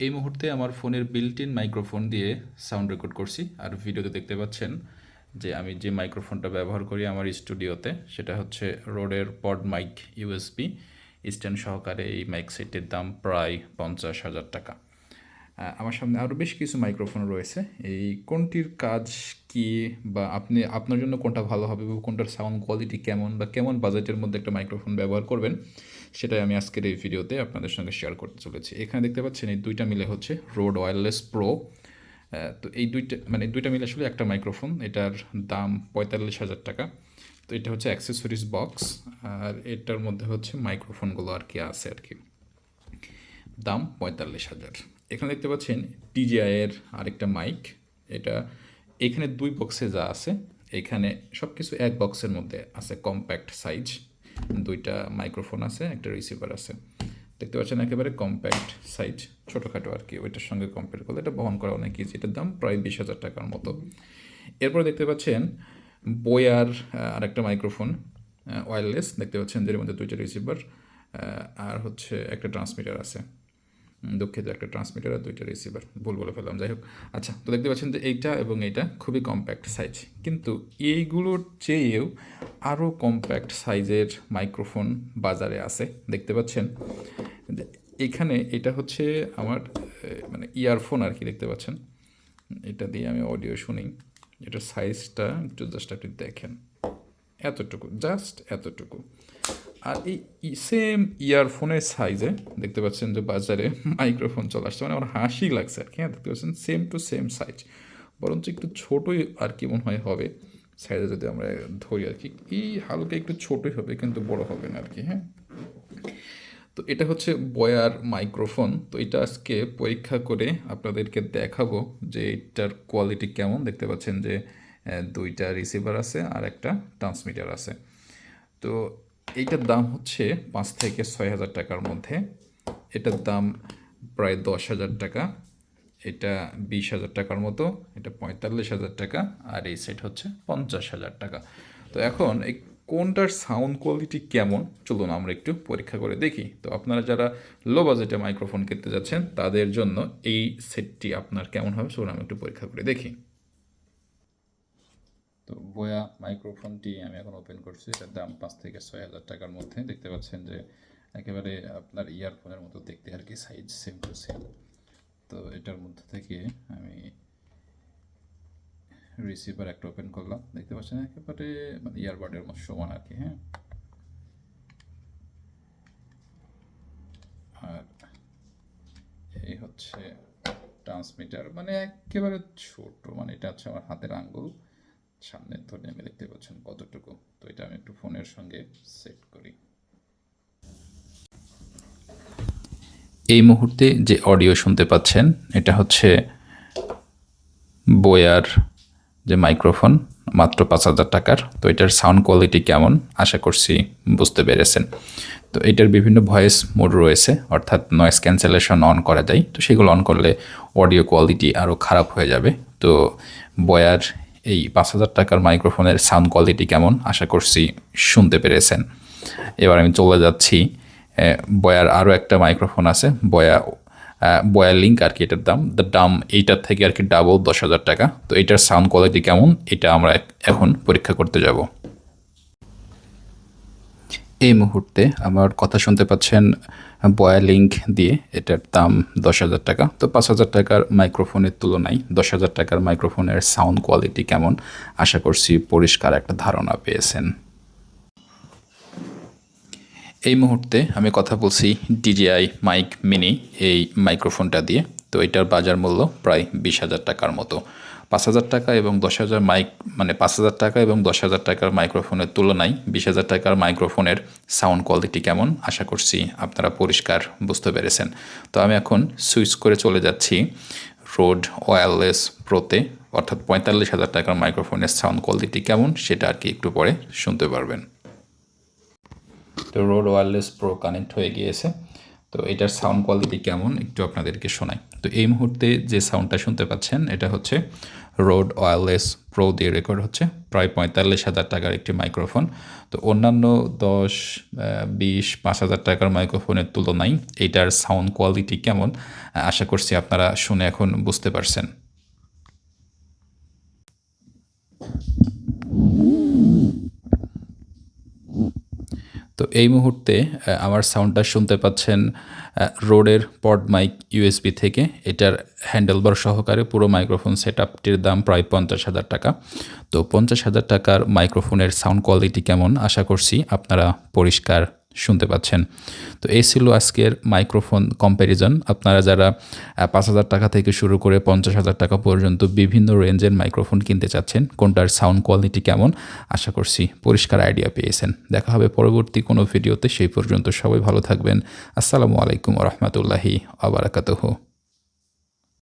এই মুহূর্তে আমার ফোনের বিল্ট ইন মাইক্রোফোন দিয়ে সাউন্ড রেকর্ড করছি। আর ভিডিওতে দেখতে পাচ্ছেন যে আমি যে মাইক্রোফোনটা ব্যবহার করি আমার স্টুডিওতে সেটা হচ্ছে রোডের পড মাইক ইউএসপি স্ট্যান্ড সহকারে এই মাইক সেটের দাম প্রায় পঞ্চাশ হাজার টাকা। আমার সামনে আরও বেশ কিছু মাইক্রোফোন রয়েছে। এই কোনটির কাজ কি বা আপনি, আপনার জন্য কোনটা ভালো হবে বা কোনটার সাউন্ড কোয়ালিটি কেমন বা কেমন বাজেটের মধ্যে একটা মাইক্রোফোন ব্যবহার করবেন, সেটাই আমি আজকের এই ভিডিওতে আপনাদের সঙ্গে শেয়ার করতে চলেছি। এখানে দেখতে পাচ্ছেন এই দুইটা মিলে হচ্ছে রোড ওয়্যারলেস প্রো তো এই দুইটা মানে দুইটা মিলে আসলে একটা মাইক্রোফোন এটার দাম পঁয়তাল্লিশ হাজার টাকা। তো এটা হচ্ছে অ্যাক্সেসরিজ বক্স আর এটার মধ্যে হচ্ছে মাইক্রোফোনগুলো আর কি আছে আর কি। দাম পঁয়তাল্লিশ হাজার। এখানে দেখতে পাচ্ছেন টিজিআইয়ের আরেকটা মাইক এটা এখানে দুই বক্সে যা আছে, এখানে সব কিছু এক বক্সের মধ্যে আছে কম্প্যাক্ট সাইজ দুইটা মাইক্রোফোন আছে, একটা রিসিভার আছে। দেখতে পাচ্ছেন একেবারে কম্প্যাক্ট সাইজ ছোটোখাটো আর কি, ওইটার সঙ্গে কম্পেয়ার করলে এটা বহন করা অনেক ইজি এটার দাম প্রায় বিশ হাজার টাকার মতো। এরপর দেখতে পাচ্ছেন বয়ার আরেকটা মাইক্রোফোন ওয়্যারলেস দেখতে পাচ্ছেন যের মধ্যে দুইটা রিসিভার আর হচ্ছে একটা ট্রান্সমিটার আছে। দুঃখিত একটা ট্রান্সমিটার আর দুইটা রিসিভার ভুল বলে ফেললাম, যাই হোক। আচ্ছা তো দেখতে পাচ্ছেন যে এইটা এবং এইটা খুবই কম্প্যাক্ট সাইজ কিন্তু এইগুলোর চেয়েও আরও কম্প্যাক্ট সাইজের মাইক্রোফোন বাজারে আছে, দেখতে পাচ্ছেন? এখানে এটা হচ্ছে আমার মানে ইয়ারফোন আর কি, দেখতে পাচ্ছেন? এটা দিয়ে আমি অডিও শুনি এটার সাইজটা একটু জাস্ট আপনি দেখেন। এতটুকু জাস্ট এতটুকু। আর এই সেম ইয়ারফোনের সাইজে দেখতে পাচ্ছেন যে বাজারে মাইক্রোফোন চলে আসছে। মানে আমার হাসি লাগছে আর কি হ্যাঁ দেখতে পাচ্ছেন সেম টু সেম সাইজ বরঞ্চ একটু ছোটোই আর কি মনে হয় হবে। সাইজে যদি আমরা ধরি আর কি, এই হালকা একটু ছোটোই হবে, কিন্তু বড় হবে না আর কি হ্যাঁ। তো এটা হচ্ছে বয়ার মাইক্রোফোন তো এটা আজকে পরীক্ষা করে আপনাদেরকে দেখাবো যে এটার কোয়ালিটি কেমন। দেখতে পাচ্ছেন যে দুইটা রিসিভার আছে আর একটা ট্রান্সমিটার আছে। তো এইটার দাম হচ্ছে পাঁচ থেকে ছয় হাজার টাকার মধ্যে। এটার দাম প্রায় দশ হাজার টাকা। এটা বিশ হাজার টাকার মতো, এটা পঁয়তাল্লিশ হাজার টাকা আর এই সেট হচ্ছে পঞ্চাশ হাজার টাকা। তো এখন এই কোনটার সাউন্ড কোয়ালিটি কেমন? চলুন আমরা একটু পরীক্ষা করে দেখি। তো আপনারা যারা লো বাজেটে মাইক্রোফোন কিনতে যাচ্ছেন, তাদের জন্য এই সেটটি আপনার কেমন হবে? চলুন আমি একটু পরীক্ষা করে দেখি। তো বয়া মাইক্রোফোনটি আমি এখন ওপেন করছি। এটার দাম পাঁচ থেকে ছয় হাজার টাকার মধ্যে। দেখতে পাচ্ছেন যে একেবারে আপনার ইয়ারফোনের মতো দেখতে আর কি সাইজ সেম টু সেম তো এটার মধ্যে থেকে আমি রিসিভার একটা ওপেন করলাম। দেখতে পাচ্ছেন একেবারে মানে ইয়ারবাডের মতো সমান আর কি হ্যাঁ। আর এই হচ্ছে ট্রান্সমিটার মানে একেবারে ছোট মানে এটা হচ্ছে আমার হাতের আঙ্গুল। সামনের ধরে আমি দেখতে পাচ্ছেন কতটুকু। তো এটা আমি একটু ফোনের সঙ্গে সেট করি। এই মুহূর্তে যে অডিও শুনতে পাচ্ছেন, এটা হচ্ছে বয়ার যে মাইক্রোফোন, মাত্র পাঁচ হাজার টাকার। তো এটার সাউন্ড কোয়ালিটি কেমন? আশা করছি বুঝতে পেরেছেন। তো এটার বিভিন্ন ভয়েস মোড রয়েছে, অর্থাৎ নয়েস ক্যান্সেলেশন অন করা যায়। তো সেগুলো অন করলে অডিও কোয়ালিটি আরও খারাপ হয়ে যাবে। তো বয়ার এই পাঁচ হাজার টাকার মাইক্রোফোনের সাউন্ড কোয়ালিটি কেমন? আশা করছি শুনতে পেরেছেন। এবার আমি চলে যাচ্ছি বয়ার আরও একটা মাইক্রোফোন আছে, বয়া বয়া লিঙ্ক আর কি এটার দাম। দ্য দাম এইটার থেকে আর কি ডাবল দশ হাজার টাকা। তো এটার সাউন্ড কোয়ালিটি কেমন? এটা আমরা এখন পরীক্ষা করতে যাব। এই মুহূর্তে আমার কথা শুনতে পাচ্ছেন বয়া লিঙ্ক দিয়ে। এটার দাম দশ হাজার টাকা। তো পাঁচ হাজার টাকার মাইক্রোফোনের তুলনায় দশ হাজার টাকার মাইক্রোফোনের সাউন্ড কোয়ালিটি কেমন? আশা করছি পরিষ্কার একটা ধারণা পেয়েছেন। এই মুহূর্তে আমি কথা বলছি ডিজিআই মাইক মিনি এই মাইক্রোফোনটা দিয়ে। তো এটার বাজার মূল্য প্রায় বিশ হাজার টাকার মতো। পাঁচ হাজার টাকা এবং দশ হাজার মাইক মানে পাঁচ হাজার টাকা এবং দশ হাজার টাকার মাইক্রোফোনের তুলনায় বিশ হাজার টাকার মাইক্রোফোনের সাউন্ড কোয়ালিটি কেমন? আশা করছি আপনারা পরিষ্কার বুঝতে পেরেছেন। তো আমি এখন সুইচ করে চলে যাচ্ছি রোড ওয়্যারলেস প্রোতে, অর্থাৎ পঁয়তাল্লিশ হাজার টাকার মাইক্রোফোনের সাউন্ড কোয়ালিটি কেমন সেটা আর কি একটু পরে শুনতে পারবেন। তো রোড ওয়্যারলেস প্রো কানেক্ট হয়ে গিয়েছে। তো এটার সাউন্ড কোয়ালিটি কেমন? একটু আপনাদেরকে শোনাই। তো এই মুহূর্তে যে সাউন্ডটা শুনতে পাচ্ছেন, এটা হচ্ছে রোড ওয়ারলেস প্রো দিয়ে রেকর্ড হচ্ছে, প্রায় পঁয়তাল্লিশ হাজার টাকার একটি মাইক্রোফোন তো অন্যান্য দশ বিশ, পাঁচ হাজার টাকার মাইক্রোফোনের তুলনায় এটার সাউন্ড কোয়ালিটি কেমন? আশা করছি আপনারা শুনে এখন বুঝতে পারছেন। এই মুহূর্তে আমার সাউন্ডটা শুনতে পাচ্ছেন রোডের পড মাইক ইউএসবি থেকে। এটার হ্যান্ডেলবার সহকারে পুরো মাইক্রোফোন সেট আপটির দাম প্রায় পঞ্চাশ হাজার টাকা। তো পঞ্চাশ হাজার টাকার মাইক্রোফোনের সাউন্ড কোয়ালিটি কেমন? আশা করছি আপনারা পরিষ্কার শুনতে পাচ্ছেন। তো এই ছিল আজকের মাইক্রোফোন কম্প্যারিজন আপনারা যারা পাঁচ হাজার টাকা থেকে শুরু করে পঞ্চাশ হাজার টাকা পর্যন্ত বিভিন্ন রেঞ্জের মাইক্রোফোন কিনতে চাচ্ছেন, কোনটার সাউন্ড কোয়ালিটি কেমন, আশা করছি পরিষ্কার আইডিয়া পেয়েছেন। দেখা হবে পরবর্তী কোনো ভিডিওতে সেই পর্যন্ত সবাই ভালো থাকবেন। আসসালামু আলাইকুম রহমতুল্লাহি আবরাকাতহ